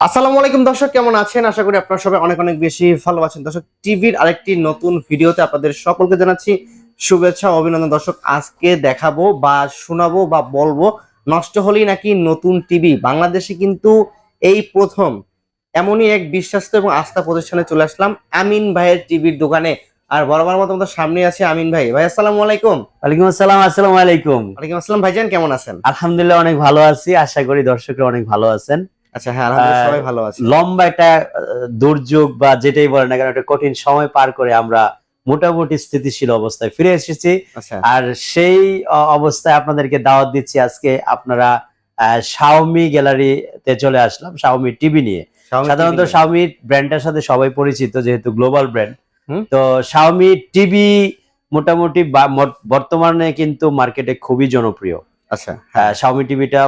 আসসালামু আলাইকুম দর্শক কেমন আছেন? আশা করি আপনারা সবাই অনেক অনেক বেশি ভালো আছেন। দর্শক টিভির আরেকটি নতুন ভিডিওতে আপনাদের সকলকে জানাচ্ছি শুভেচ্ছা অভিনন্দন। দর্শক আজকে দেখাবো বা শোনাবো বা বলব নষ্ট হলেই নাকি নতুন টিভি। বাংলাদেশে কিন্তু এই প্রথম এমনই এক বিশ্বাস্ত এবং আস্থা প্রতিষ্ঠানে চলে আসলাম আমিন ভাইয়ের টিভির দোকানে। আর বরাবর মতো আমাদের সামনে আছে আমিন ভাই। ভাই আসসালামু আলাইকুম। ওয়ালাইকুম আসসালাম আসসালামু আলাইকুম। ওয়ালাইকুম আসসালাম। ভাইজান কেমন আছেন? আলহামদুলিল্লাহ অনেক ভালো আছি। আশা করি দর্শকরা অনেক ভালো আছেন। আচ্ছা হ্যাঁ আলহামদুলিল্লাহ আহ, সবাই ভালো আছে। লম্বা একটা দুর্যোগ বা যেটাই বলেন না কেন একটা কঠিন সময় পার করে আমরা মোটামুটি স্থিতিশীল অবস্থায় ফিরে এসেছি। আচ্ছা। আর সেই অবস্থায় আপনাদেরকে দাওয়াত দিচ্ছি আজকে আপনারা শাওমি গ্যালারিতে চলে আসলাম শাওমি টিভি নিয়ে। সাধারণত শাওমি ব্র্যান্ডটার সাথে সবাই পরিচিত যেহেতু গ্লোবাল ব্র্যান্ড তো শাওমি টিভি মোটামুটি বর্তমানে কিন্তু মার্কেটে খুবই জনপ্রিয়। আচ্ছা শাওমি টিভিটা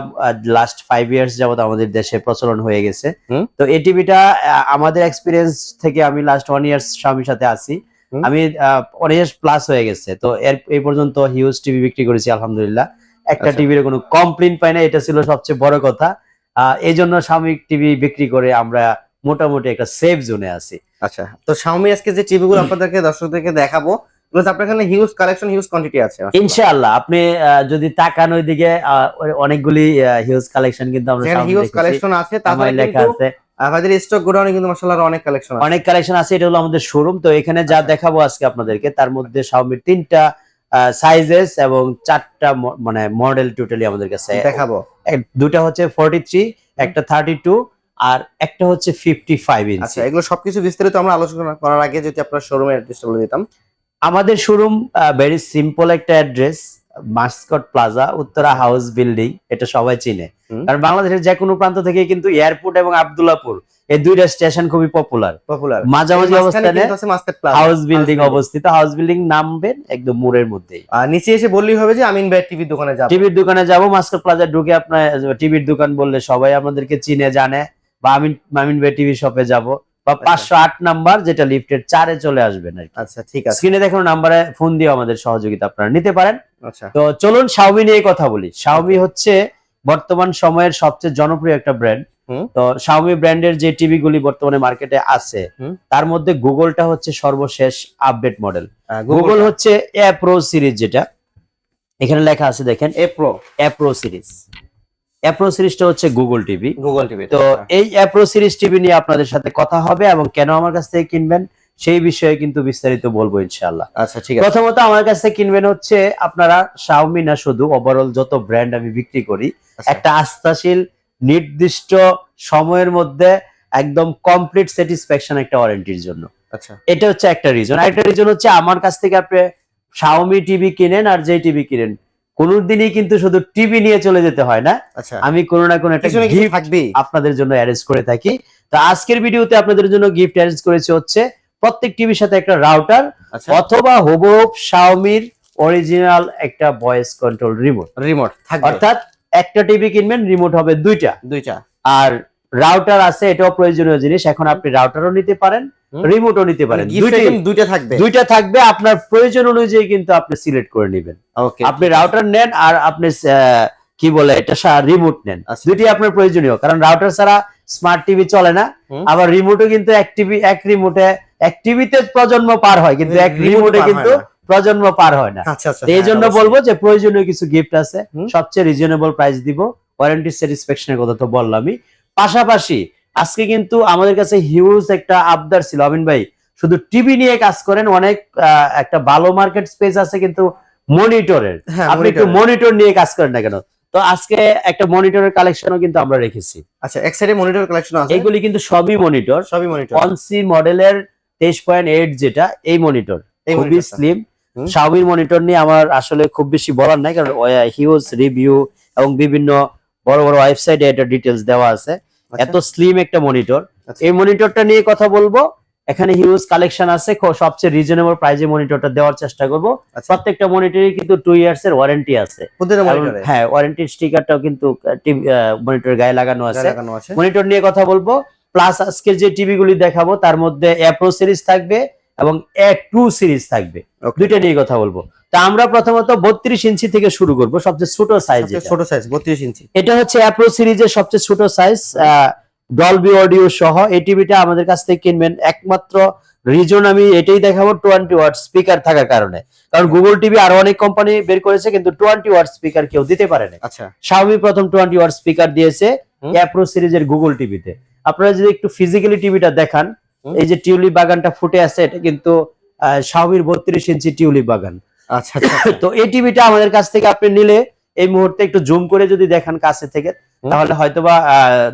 লাস্ট ফাইভ ইয়ার্স যাবত আমাদের দেশে প্রচলন হয়ে গেছে। তো এই টিভিটা আমাদের এক্সপিরিয়েন্স থেকে আমি লাস্ট ওয়ান ইয়ার্স শাওমির সাথে আছি। আমি ওয়ান ইয়ার্স প্লাস হয়ে গেছে। তো এর এই পর্যন্ত হিউজ টিভি বিক্রি করেছি আলহামদুলিল্লাহ। একটা আচ্ছা। টিভির কোনো কমপ্লেন পাই না এটা ছিল সবচেয়ে বড় কথা। এই জন্য শাওমি টিভি বিক্রি করে আমরা মোটামুটি একটা সেফ জোনে আছি। আচ্ছা। তো Xiaomi আজকে যে টিভি গুলো আপনাদেরকে দর্শকদেরকে দেখাবো তো আপনার এখানে হিউজ কালেকশন হিউজ কোয়ান্টিটি আছে ইনশাআল্লাহ আপনি যদি তাকান ওইদিকে অনেকগুলি হিউজ কালেকশন কিন্তু আমরা হিউজ কালেকশন আছে তারপরে লেখা আছে। আমাদের স্টক গোডাউনে কিন্তু মাশাআল্লাহ অনেক কালেকশন আছে। অনেক কালেকশন আছে এটা হলো আমাদের শোরুম তো এখানে যা আচ্ছা। দেখাবো আজকে আপনাদেরকে তার মধ্যে শাওমির তিনটা সাইজেস এবং চারটা মানে মডেল টোটালি আমাদের কাছে দেখাবো। দুটা হচ্ছে ফর্টি থ্রি একটা থার্টি টু আর একটা হচ্ছে ফিফটি ফাইভ ইঞ্চি আচ্ছা এগুলো সবকিছু বিস্তারিত আমরা আলোচনা করার আগে যদি আপনার শোরুমের অ্যাড্রেসটা বলে দিতাম। আমাদের শোরুম ভেরি সিম্পল একটা address Mascot Plaza Uttara house building এটা সবাই চিনে। কারণ বাংলাদেশের যে কোনো প্রান্ত থেকে কিন্তু এয়ারপোর্ট এবং আবদুল্লাপুর এই দুইটা স্টেশন খুবই পপুলার পপুলার মাঝামাঝি অবস্থানে হাউস বিল্ডিং অবস্থিত। হাউস বিল্ডিং নামবেন একদম মোড়ের মধ্যেই। আর নিচে এসে বললেই হবে যে আমিন ভাই টিভির দোকানে যাব। টিভির দোকানে যাব মাস্কট প্লাজা ঢুকে আপনার টিভির দোকান বললে সবাই আমাদেরকে চিনে জানে। বা আমিন মামিন ভাই টিভি শপে যাব। বা পাঁচশো আট নাম্বার যেটা লিফটের চারে চলে আসবেন আচ্ছা ঠিক আছে। স্ক্রিনে দেখানো নাম্বারে ফোন দিয়ে আমাদের সহযোগিতা আপনারা নিতে পারেন। আচ্ছা। তো চলুন শাওমি নিয়ে কথা বলি। শাওমি হচ্ছে বর্তমান সময়ের সবচেয়ে জনপ্রিয় একটা ব্র্যান্ড তো শাওমি ব্র্যান্ডের যে টিভি গুলি বর্তমানে মার্কেটে আছে তার মধ্যে গুগলটা হচ্ছে সর্বশেষ আপডেট মডেল গুগল হচ্ছে এ প্রো সিরিজ যেটা। এখানে লেখা আছে দেখেন A pro A pro series A pro সিরিজটা হচ্ছে গুগল টিভি গুগল টিভি তো এই এ প্রো সিরিজ টিভি নিয়ে আপনাদের সাথে কথা হবে এবং কেন আমার কাছ থেকে কিনবেন সেই বিষয়ে কিন্তু বিস্তারিত বলব ইনশাআল্লাহ। আচ্ছা ঠিক আছে। প্রথমত আমার কাছে কিনবেন হচ্ছে আপনারা শাওমি না শুধু ওভারঅল যত ব্র্যান্ড আমি বিক্রি করি আচ্ছা, একটা আস্থাশীল নির্দিষ্ট সময়ের মধ্যে একদম কমপ্লিট স্যাটিসফ্যাকশন একটা ওয়ারেন্টির জন্য। আচ্ছা। এটা হচ্ছে একটা রিজন আরেকটা রিজন হচ্ছে আমার কাছ থেকে আপনি শাওমি টিভি কিনেন আর যে টিভি কিনেন কোনোদিনই কিন্তু শুধু টিভি নিয়ে চলে যেতে হয় না। আচ্ছা। আমি কোনো না কোনো একটা গিফট আপনাদের জন্য অ্যারেঞ্জ করে থাকি। তো আজকের ভিডিওতে আপনাদের জন্য গিফট অ্যারেঞ্জ করেছি হচ্ছে প্রত্যেক টিভির সাথে একটা রাউটার আচ্ছা। অথবা হুবহুব শাওমির অরিজিনাল একটা ভয়েস কন্ট্রোল রিমোট রিমোট থাকবে। অর্থাৎ একটা টিভি কিনবেন রিমোট হবে দুইটা। দুইটা। আর রাউটার আছে এটাও প্রয়োজনীয় জিনিস। এখন আপনি রাউটারও নিতে পারেন। রিমোটও নিতে পারেন। আইটেম দুইটা থাকবে। দুইটা থাকবে আপনার প্রয়োজন অনুযায়ী কিন্তু আপনি সিলেক্ট করে নেবেন। ওকে আপনি রাউটার নেন আর আপনি কি বলে এটা রিমোট নেন। আচ্ছা। দুইটি আপনার প্রয়োজনীয় কারণ রাউটার ছাড়া স্মার্ট টিভি চলে না। আবার রিমোটও কিন্তু এক টিভি এক রিমোটে এক টিভিতে প্রজন্ম পার হয় কিন্তু এক রিমোটে কিন্তু প্রজন্ম পার হয় না। আচ্ছা আচ্ছা এই হ্যাঁ, জন্য বলব যে প্রয়োজনীয় কিছু গিফট আছে। সবচেয়ে রিজনেবল প্রাইস দিব। ওয়ারেন্টি স্যাটিসফ্যাকশনের কথা তো বললামই। পাশাপাশি আজকে কিন্তু আমাদের কাছে হিউজ একটা আবদার ছিল। আমিন ভাই শুধু টিভি নিয়ে কাজ করেন অনেক একটা ভালো মার্কেট স্পেস আছে কিন্তু মনিটরের হ্যাঁ আপনি একটু মনিটর নিয়ে কাজ করেন না কেন? তো আজকে একটা মনিটরের কালেকশনও কিন্তু আমরা রেখেছি। আচ্ছা এক সাইডে মনিটর কালেকশন আছে? এগুলি কিন্তু সবই মনিটর সবই মনিটর অনসি মডেলের তেইশ পয়েন্ট এইট যেটা এই মনিটর এই খুবই স্লিম শাওমির মনিটর নিয়ে আমার আসলে খুব বেশি বলার নাই কারণ হিউজ রিভিউ এবং বিভিন্ন বড় বড় ওয়েবসাইটে এটা ডিটেলস দেওয়া আছে। এত স্লিম একটা মনিটর আচ্ছা। এই মনিটরটা নিয়ে কথা বলব। এখানে হিউজ কালেকশন আছে। সবচেয়ে রিজনেবল প্রাইজে মনিটরটা দেওয়ার চেষ্টা করব। আচ্ছা। প্রত্যেকটা মনিটরে কিন্তু টু ইয়ার্স এর ওয়ারেন্টি আছে। মনিটরে হ্যাঁ ওয়ারেন্টির স্টিকারটাও কিন্তু মনিটরের গায়ে লাগানো আছে। মনিটর নিয়ে কথা বলব। প্লাস আজকের যে টিভি গুলি দেখাবো তার মধ্যে এ প্রো সিরিজ থাকবে এবং এ টু সিরিজ থাকবে. দুইটা নিয়ে কথা বলব। তা আমরা প্রথমত বত্রিশ ইঞ্চি থেকে শুরু করব সবচেয়ে ছোট সাইজ ছোট সাইজ 32 ইঞ্চি। এটা হচ্ছে অ্যাপ্রো সিরিজের সবচেয়ে ছোট সাইজ ডলবি অডিও সহ। এই টিভিটা আমাদের কাছ থেকে কিনবেন। একমাত্র রিজন আমি এটাই দেখাবো টোয়েন্টি ওয়াট স্পিকার থাকার কারণে। কারণ গুগল টিভি আরও অনেক কোম্পানি বের করেছে কিন্তু টোয়েন্টি ওয়াট স্পিকার কেউ দিতে পারে না আচ্ছা। Xiaomi প্রথম টোয়েন্টি ওয়াট স্পিকার দিয়েছে অ্যাপ্রো সিরিজের গুগল টিভিতে আপনারা যদি একটু ফিজিক্যালি টিভিটা দেখান এই যে টিউলিপ বাগানটা ফুটে আছে এটা কিন্তু শাওমির বত্রিশ ইঞ্চি টিউলিপ বাগান। আচ্ছা আচ্ছা তো এই টিভিটা আমাদের কাছ থেকে আপনি নিলে এই মুহূর্তে একটু জুম করে যদি দেখান কাছে থেকে তাহলে হয়তোবা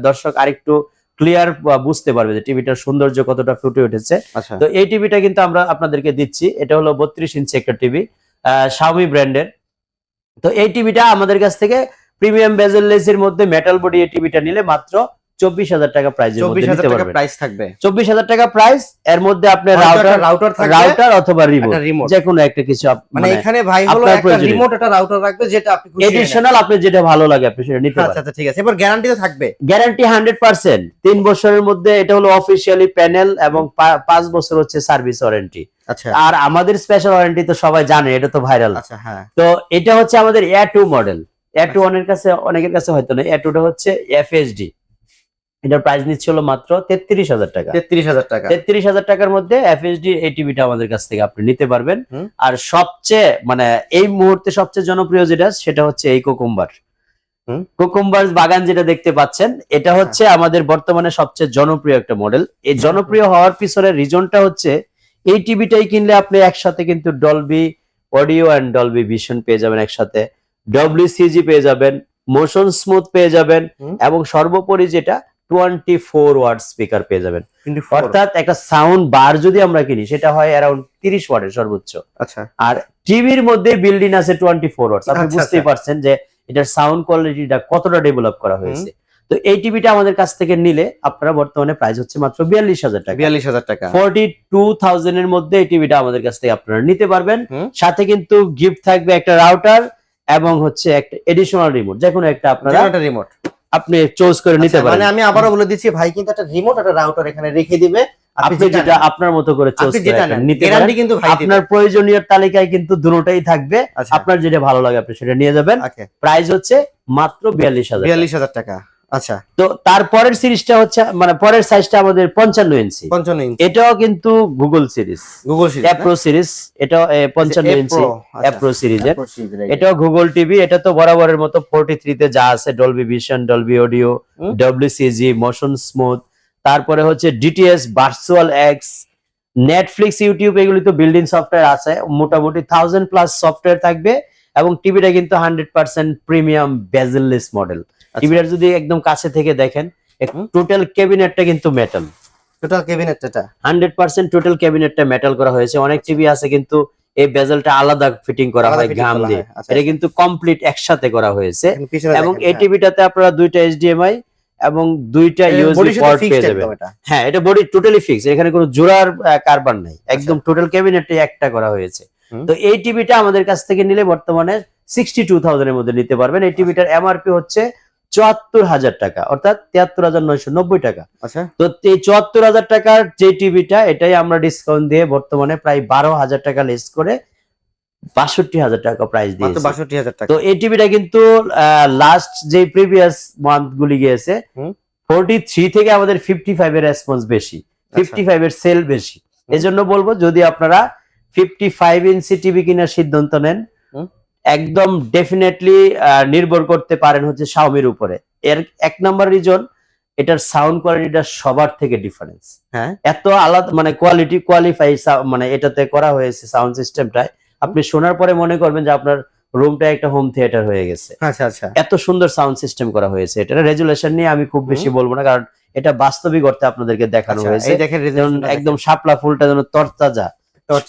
দর্শক আরেকটু ক্লিয়ার বুঝতে পারবে যে টিভিটার সৌন্দর্য কতটা ফুটে উঠেছে। আচ্ছা। তো এই টিভিটা কিন্তু আমরা আপনাদেরকে দিচ্ছি। এটা হলো বত্রিশ ইঞ্চি একটা টিভি শাওমি ব্র্যান্ডের তো এই টিভিটা আমাদের কাছ থেকে প্রিমিয়াম বেজেললেস এর মধ্যে মেটাল বডি এই টিভিটা নিলে মাত্র চব্বিশ হাজার টাকা প্রাইজের চব্বিশ হাজার টাকা প্রাইস থাকবে। চব্বিশ হাজার টাকা প্রাইস এর মধ্যে আপনার রাউটার রাউটার রাউটার অথবা রিমোট যে কোনো একটা কিছু মানে মানে এখানে ভাই হলো একটা রিমোট একটা রাউটার রাখবে যেটা আপনি এডিশনাল আপনি যেটা ভালো লাগে আপনি সেটা নিতে আচ্ছা পারেন। আচ্ছা ঠিক আছে। এবার গ্যারান্টি তো থাকবে। গ্যারান্টি হান্ড্রেড পার্সেন্ট তিন বছরের মধ্যে এটা হলো অফিসিয়ালি প্যানেল এবং পাঁচ বছর হচ্ছে সার্ভিস ওয়ারেন্টি আচ্ছা। আর আমাদের স্পেশাল ওয়ারেন্টি তো সবাই জানে এটা তো ভাইরাল আচ্ছা হ্যাঁ। তো এটা হচ্ছে আমাদের A two model A two ওয়ানের কাছে অনেকের কাছে হয়তো না এ টুটা হচ্ছে এফএসডি এটার প্রাইস নিচ্ছিল মাত্র তেত্রিশ হাজার টাকা। তেত্রিশ হাজার টাকা। তেত্রিশ হাজার টাকার মধ্যে এফএসডি এই টিভিটা আমাদের কাছ থেকে আপনি নিতে পারবেন। আর সবচেয়ে মানে এই মুহূর্তে সবচেয়ে জনপ্রিয় যেটা সেটা হচ্ছে এই কোকুম্বার। কোকুম্বার বাগান যেটা দেখতে পাচ্ছেন এটা হচ্ছে আমাদের বর্তমানে সবচেয়ে জনপ্রিয় একটা মডেল এই জনপ্রিয় হওয়ার পিছনে রিজনটা হচ্ছে এই টিভিটাই কিনলে আপনি একসাথে কিন্তু Dolby audio and Dolby vision পেয়ে যাবেন একসাথে। ডব্লিউসিজি পেয়ে যাবেন মোশন স্মুথ পেয়ে যাবেন এবং সর্বোপরি যেটা টোয়েন্টি ফোর ওয়াট স্পিকার পেয়ে যাবেন। অর্থাৎ একটা সাউন্ড বার যদি আমরা কিনি সেটা হয় অ্যারাউন্ড তিরিশ ওয়াটের সর্বোচ্চ। আচ্ছা। আর টিভির মধ্যে বিল্ডিং আছে টোয়েন্টি ফোর ওয়াটস আপনি আচ্ছা, বুঝতেই আচ্ছা। পারছেন যে এটার সাউন্ড কোয়ালিটিটা কতটা ডেভেলপ করা হয়েছে। তো এই টিভিটা আমাদের কাছ থেকে নিলে আপনারা বর্তমানে প্রাইস হচ্ছে মাত্র বিয়াল্লিশ হাজার টাকা। বিয়াল্লিশ হাজার টাকা। ফোরটি টু থাউজেন্ড এর মধ্যে এই টিভিটা আমাদের কাছ থেকে আপনারা নিতে পারবেন। সাথে কিন্তু গিফট থাকবে একটা রাউটার এবং হচ্ছে একটা এডিশনাল রিমোট যে কোনো একটা আপনারা রিমোট আপনি চুজ করে নিতে পারেন। মানে আমি আবারো বলে দিচ্ছি ভাই কিন্তু একটা রিমোট একটা রাউটার এখানে রেখে দিবে। আপনি যেটা আপনার মতো করে চুজ আপনি করে নিতে পারেন। কিন্তু ভাই আপনার প্রয়োজনীয় তালিকায় কিন্তু দুটোটাই থাকবে। আচ্ছা। আপনার যেটা ভালো লাগে আপনি সেটা নিয়ে যাবেন। প্রাইস হচ্ছে মাত্র বিয়াল্লিশ হাজার বিয়াল্লিশ হাজার টাকা। আচ্ছা। তো তারপরের সিরিজটা হচ্ছে মানে পরের সাইজটা আমাদের পঞ্চান্ন ইঞ্চি। পঞ্চান্ন ইঞ্চি। এটাও কিন্তু Google series Google series A Pro series এটাও এ, পঞ্চান্ন ইঞ্চি। আচ্ছা। অ্যাপ্রো সিরিজের এটাও গুগল টিভি এটা তো বরাবরের মতো ফোরটি থ্রিতে যা আছে Dolby vision Dolby audio hmm. WCG motion smooth তারপরে হচ্ছে DTS virtual X Netflix YouTube এগুলি তো বিল্ডিং সফটওয়্যার আছে। মোটামুটি থাউজেন্ড প্লাস সফটওয়্যার থাকবে এবং টিভিটা কিন্তু hundred percent premium bezelless model টিভিটার যদি একদম কাছে থেকে দেখেন। টোটাল ক্যাবিনেটটা কিন্তু মেটাল টোটাল ক্যাবিনেট এটা। হান্ড্রেড পার্সেন্ট টোটাল ক্যাবিনেটটা মেটাল করা হয়েছে। অনেক টিভি আছে কিন্তু এই বেজেলটা আলাদা ফিটিং করা হয় ঘাম দিয়ে। আচ্ছা। এটা কিন্তু কমপ্লিট একসাথে করা হয়েছে। এবং এই হ্যাঁ। টিভিটাতে আপনারা দুইটা এইচডিএমআই এবং দুইটা ইউএসবি পোর্ট পেয়ে যাবেন। হ্যাঁ এটা বডি টোটালি ফিক্স এখানে কোনো জোড়ার কারবার নাই। একদম টোটাল ক্যাবিনেটে একটা করা হয়েছে। আচ্ছা। তো এই টিভিটা আমাদের কাছ থেকে নিলে বর্তমানে সিক্সটি টু এর মধ্যে নিতে পারবেন। এই টিভিটার এমআরপি হচ্ছে চুয়াত্তর হাজার টাকা অর্থাৎ তিয়াত্তর হাজার নয়শো নব্বই টাকা আচ্ছা তো এই চুয়াত্তর হাজার টাকার যে টিভিটা এটাই আমরা ডিসকাউন্ট দিয়ে বর্তমানে প্রায় বারো হাজার টাকা লেস করে বাষট্টি হাজার টাকা প্রাইস দিয়েছে বাষট্টি হাজার টাকা তো এই টিভিটা কিন্তু লাস্ট যে প্রিভিয়াস মান্থ গুলি গিয়েছে। ফোরটি থ্রি থেকে আমাদের ফিফটি ফাইভ এর রেসপন্স বেশি আচ্ছা। ফিফটি ফাইভ এর সেল বেশি এজন্য বলব যদি আপনারা ফিফটি ফাইভ ইঞ্চি টিভি কেনার সিদ্ধান্ত নেন। একদম ডেফিনেটলি নির্ভর করতে পারেন হচ্ছে শাওমির উপরে। এর এক নম্বর রিজন এটার সাউন্ড কোয়ালিটিটা সবার থেকে ডিফারেন্স হ্যাঁ। এত আলাদা মানে কোয়ালিটি কোয়ালিফাই মানে এটাতে করা হয়েছে সাউন্ড সিস্টেমটায় আপনি শোনার পরে মনে করবেন যে আপনার রুমটা একটা হোম থিয়েটার হয়ে গেছে। আচ্ছা আচ্ছা। এত সুন্দর সাউন্ড সিস্টেম করা হয়েছে। এটা রেজুলেশন নিয়ে আমি খুব বেশি বলব না কারণ এটা বাস্তবিক অর্থে আপনাদেরকে দেখানো আচ্ছা, হয়েছে। এই দেখেন যেমন একদম শাপলা ফুলটা যেন তরতাজা।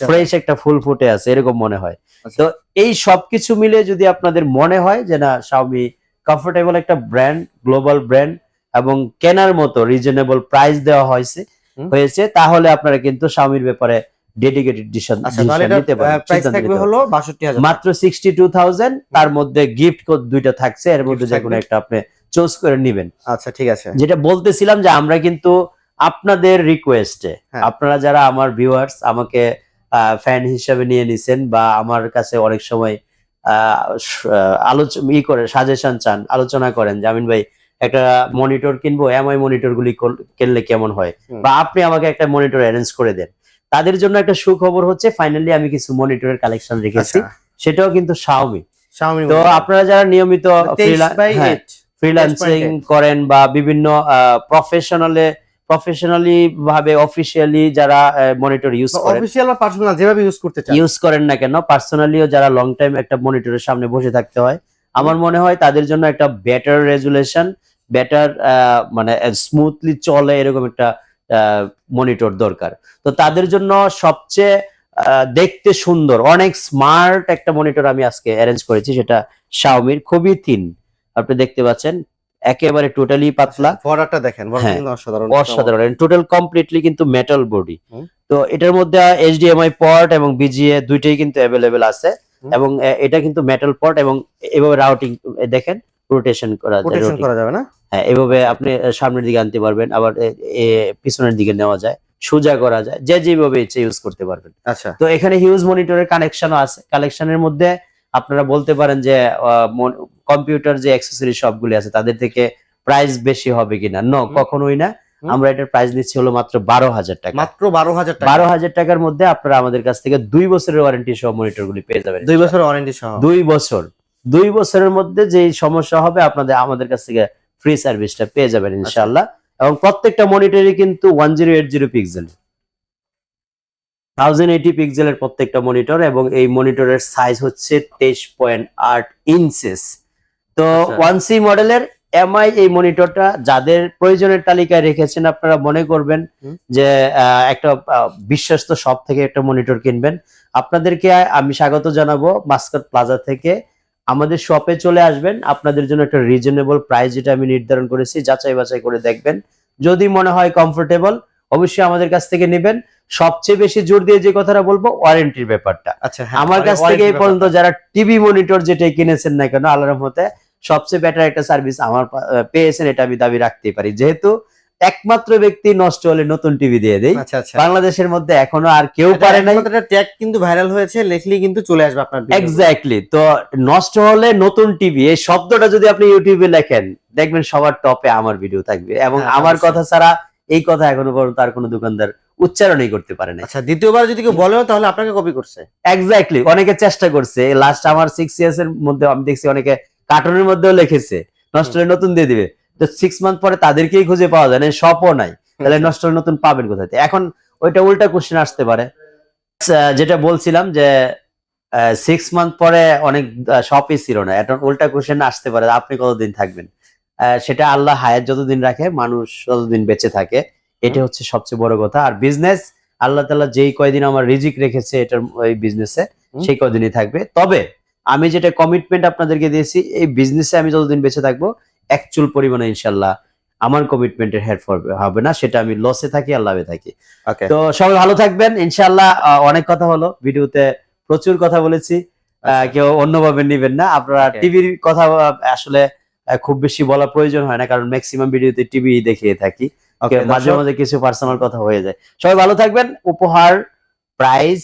ফ্রেশ একটা ফুল ফুটে আছে এরকম মনে হয়। আচ্ছা। তো এই সবকিছু মিলে যদি আপনাদের মনে হয় যে না শাওমি কমফোর্টেবল একটা ব্র্যান্ড গ্লোবাল ব্র্যান্ড এবং কেনার মতো রিজনেবল প্রাইস দেওয়া হয়েছে হয়েছে তাহলে আপনারা কিন্তু শাওমির ব্যাপারে ডেডিকেটেড ডিসিশন আচ্ছা নিতে পারেন প্রাইস থাকবে হলো বাষট্টি হাজার মাত্র সিক্সটি টু থাউজেন্ড তার মধ্যে গিফট কোড দুইটা থাকছে এর মধ্যে যে কোনো একটা আপনি চুজ করে নিবেন। আচ্ছা ঠিক আছে। যেটা বলতেছিলাম যে আমরা কিন্তু আপনাদের রিকোয়েস্টে হ্যাঁ। আপনারা যারা আমার ভিউয়ার্স আমাকে ফ্যান হিসেবে নিয়ে নিছেন বা আমার কাছে অনেক সময় আলোচনা ই করে সাজেশন চান আলোচনা করেন জামিন ভাই একটা মনিটর কিনবো এমআই মনিটর গুলি কিনলে কেমন হয়? বা আপনি আমাকে একটা মনিটর অ্যারেঞ্জ করে দেন। তাদের জন্য একটা সুখবর হচ্ছে ফাইনালি আমি কিছু মনিটরের কালেকশন রেখেছি। আচ্ছা। সেটাও কিন্তু শাওমি তো আপনারা যারা নিয়মিত ফ্রিল্যান্সিং করেন বা বিভিন্ন প্রফেশনালে প্রফেশনালি ভাবে অফিসিয়ালি যারা মনিটর ইউজ করেন। অফিসিয়াল বা পার্সোনাল যেভাবে ইউজ করতে চান। ইউজ করেন না কেন পার্সোনালিও যারা লং টাইম একটা মনিটরের সামনে বসে থাকতে হয় আমার মনে হয় তাদের জন্য একটা বেটার রেজুলেশন বেটার মানে স্মুথলি চলে এরকম একটা মনিটর দরকার। তো তাদের জন্য সবচেয়ে দেখতে সুন্দর অনেক স্মার্ট একটা মনিটর আমি আজকে অ্যারেঞ্জ করেছি সেটা শাওমির খুবই থিন আপনি দেখতে পাচ্ছেন একেবারে টোটালি পাতলা। বর্ডারটা দেখেন হ্যাঁ, অসাধারণ অসাধারণ। টোটাল কমপ্লিটলি কিন্তু মেটাল বডি তো এটার মধ্যে এইচডিএমআই পট এবং বিজিএ দুইটাই কিন্তু অ্যাভেলেবেল আছে। এবং এটা কিন্তু মেটাল পট এবং এভাবে রাউটিং দেখেন রোটেশন করা routing। করা যাবে না? হ্যাঁ এভাবে আপনি সামনের দিকে আনতে পারবেন আবার পিছনের দিকে নেওয়া যায় সোজা করা যায় যে যেভাবে ইচ্ছে ইউজ করতে পারবেন। আচ্ছা। তো এখানে হিউজ মনিটরের কানেকশনও আছে। কালেকশনের মধ্যে আপনারা বলতে পারেন যে কম্পিউটার যে অ্যাক্সেসরি সবগুলি আছে তাদের থেকে প্রাইস বেশি হবে কিনা? ন। কখনোই না। আমরা এটার প্রাইস নিচ্ছি হলো মাত্র বারো হাজার টাকা। মাত্র বারো হাজার টাকা। বারো হাজার টাকার মধ্যে আপনারা আমাদের কাছ থেকে দুই বছরের ওয়ারেন্টি সহ মনিটর গুলি পেয়ে যাবেন। দুই বছর ওয়ারেন্টি সহ। দুই বছর। দুই বছরের মধ্যে যে সমস্যা হবে আপনাদের আমাদের কাছ থেকে ফ্রি সার্ভিসটা পেয়ে যাবেন আচ্ছা। ইনশাল্লাহ এবং প্রত্যেকটা মনিটরই কিন্তু one zero eight zero pixel thousand eighty পিক্সেলের প্রত্যেকটা মনিটর এবং এই মনিটরের সাইজ হচ্ছে তেইশ পয়েন্ট আট ইঞ্চেস তো। ওয়ান সি মডেলের এমআই এই মনিটরটা যাদের প্রয়োজনের তালিকায় রেখেছেন আপনারা মনে করবেন যে একটা বিশ্বস্ত শপ থেকে একটা মনিটর কিনবেন। আপনাদেরকে আমি স্বাগত জানাব মাস্কট প্লাজা থেকে। আমাদের শপে চলে আসবেন। আপনাদের জন্য একটা রিজনেবল প্রাইস যেটা আমি নির্ধারণ করেছি যাচাই বাছাই করে দেখবেন। যদি মনে হয় কমফোর্টেবল অবশ্যই আমাদের কাছ থেকে নেবেন। সবচেয়ে বেশি জোর দিয়ে যে কথাটা বলব ওয়ারেন্টির ব্যাপারটা। আচ্ছা হ্যাঁ আমার কাছ থেকে এই পর্যন্ত যারা টিভি মনিটর যেটা কিনেছেন না কেন আল্লাহর রহমতে সবচেয়ে বেটার একটা সার্ভিস আমার পেয়েছেন এটা আমি দাবি রাখতেই পারি। যেহেতু একমাত্র ব্যক্তি নষ্ট হলে নতুন টিভি দিয়ে দেয় আচ্ছা আচ্ছা। বাংলাদেশের মধ্যে এখনও আর কেউ পারে নাই। ট্যাগ কিন্তু ভাইরাল হয়েছে লেখলি কিন্তু চলে আসবে আপনার এক্স্যাক্টলি তো নষ্ট হলে নতুন টিভি এই শব্দটা যদি আপনি ইউটিউবে লেখেন দেখবেন সবার টপে আমার ভিডিও থাকবে। এবং হ্যাঁ, আমার কথা ছাড়া এই কথা এখনও পর্যন্ত আর কোনো দোকানদার উচ্চারণই করতে পারে না আচ্ছা দ্বিতীয়বার যদি কেউ বলেও তাহলে আপনাকে কপি করছে? এক্স্যাক্টলি অনেকে চেষ্টা করছে। লাস্ট আমার সিক্স ইয়ার্স এর মধ্যে আমি দেখছি অনেকে কার্টুনের মধ্যেও লিখেছে নষ্ট হলে নতুন দিয়ে দিবে। তো সিক্স মান্থ পরে তাদেরকেই খুঁজে পাওয়া যায় না শপও নাই। তাহলে নষ্ট হলে নতুন পাবেন কোথায়? এখন ওইটা উল্টা কোশ্চেন আসতে পারে। যেটা বলছিলাম যে সিক্স মান্থ পরে অনেক শপই ছিল না। এখন উল্টা কোশ্চেন আসতে পারে আপনি কতদিন থাকবেন? সেটা আল্লাহ হায়াত যতদিন রাখে মানুষ ততদিন বেঁচে থাকে। এটা হচ্ছে সবচেয়ে বড় কথা। আর বিজনেস আল্লাহ তাআলা যেই কয়দিন আমার রিজিক রেখেছে এটার ওই বিজনেসে সেই কয়দিনই থাকবে। তবে আমি যেটা কমিটমেন্ট আপনাদেরকে দিয়েছি এই বিজনেসে আমি যতদিন বেঁচে থাকব অ্যাকচুয়াল পরিমাণে ইনশাল্লাহ আমার কমিটমেন্টের হেড হবে না। সেটা আমি লসে থাকি আর লাভে থাকি। তো সবাই ভালো থাকবেন। ইনশাল্লাহ অনেক কথা হলো। ভিডিওতে প্রচুর কথা বলেছি। আহ, কেউ অন্যভাবে নিবেন না। আপনারা আচ্ছা। টিভির কথা আসলে খুব বেশি বলা প্রয়োজন হয় না কারণ ম্যাক্সিমাম ভিডিওতে টিভি দেখিয়ে থাকি। মাঝে মাঝে কিছু পার্সোনাল কথা হয়ে যায়। সবাই ভালো থাকবেন উপহার প্রাইস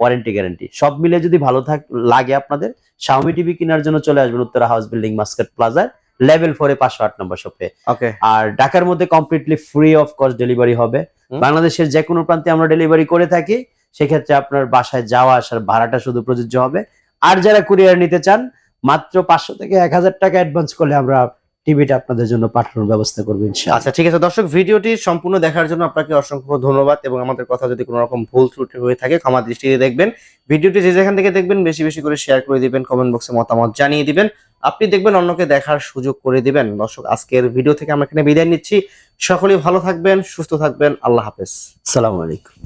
ওয়ারেন্টি গ্যারান্টি সব মিলে যদি ভালো থাক লাগে আপনাদের শাওমি টিভি কেনার জন্য চলে আসবেন উত্তরা হাউস বিল্ডিং মাস্কাট প্লাজার লেভেল ফোরে পাঁচশো আট নম্বর শপে ওকে আর ঢাকার মধ্যে completely free of cost delivery হবে। বাংলাদেশের যে কোনো প্রান্তে আমরা ডেলিভারি করে থাকি সেক্ষেত্রে আপনার বাসায় যাওয়া আসার ভাড়াটা শুধু প্রযোজ্য হবে। আর যারা কুরিয়ার নিতে চান মাত্র পাঁচশো থেকে এক হাজার টাকা অ্যাডভান্স করলে আমরা টিভিটা আপনাদের জন্য পাঠানোর ব্যবস্থা করব ইনশাআল্লাহ। আচ্ছা ঠিক আছে। দর্শক ভিডিওটি সম্পূর্ণ দেখার জন্য আপনাকে অসংখ্য ধন্যবাদ এবং আমাদের কথা যদি কোনো রকম ভুল ত্রুটি হয়ে থাকে ক্ষমা দৃষ্টিতে দেখবেন। ভিডিওটি যে যেখান থেকে দেখবেন বেশি বেশি করে শেয়ার করে দিবেন কমেন্ট বক্সে মতামত জানিয়ে দিবেন। আপনি দেখবেন অন্যকে দেখার সুযোগ করে দিবেন। দর্শক আজকের ভিডিও থেকে আমরা এখানে বিদায় নিচ্ছি। সকলেই ভালো থাকবেন সুস্থ থাকবেন। আল্লাহ হাফেজ। সালাম আলাইকুম।